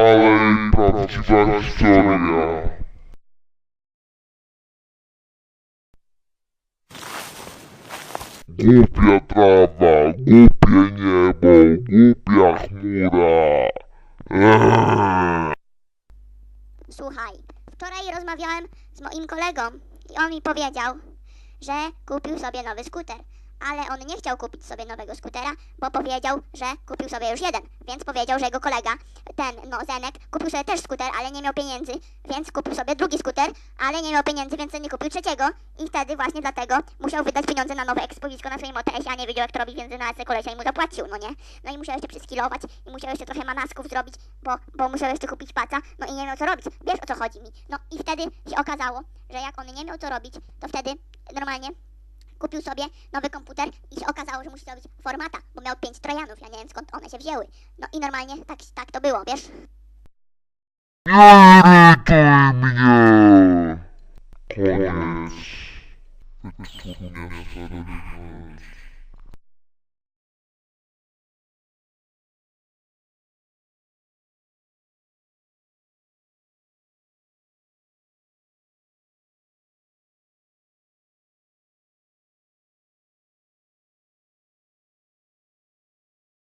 Ale prawdziwa historia. Głupia trawa, głupie niebo, głupia chmura. Eee. Słuchaj, wczoraj rozmawiałem z moim kolegą i on mi powiedział, że kupił sobie nowy skuter. Ale on nie chciał kupić sobie nowego skutera, bo powiedział, że kupił sobie już jeden. Więc powiedział, że jego kolega, ten, no Zenek, kupił sobie też skuter, ale nie miał pieniędzy, więc kupił sobie drugi skuter, ale nie miał pieniędzy, więc nie kupił trzeciego. I wtedy właśnie dlatego musiał wydać pieniądze na nowe ekspowisko na swoim OTS, a nie wiedział jak to robić, więc na kolesia i mu zapłacił, no nie? No i musiał jeszcze przyskilować i musiał jeszcze trochę manasków zrobić, bo, bo musiał jeszcze kupić paca, no i nie miał co robić. Wiesz o co chodzi mi? No i wtedy się okazało, że jak on nie miał co robić, to wtedy normalnie kupił sobie nowy komputer i się okazało, że musi zrobić formata, bo miał pięć trojanów, ja nie wiem skąd one się wzięły. No i normalnie tak, tak to było, wiesz? Nie! Koniec. Sprawiedliwości.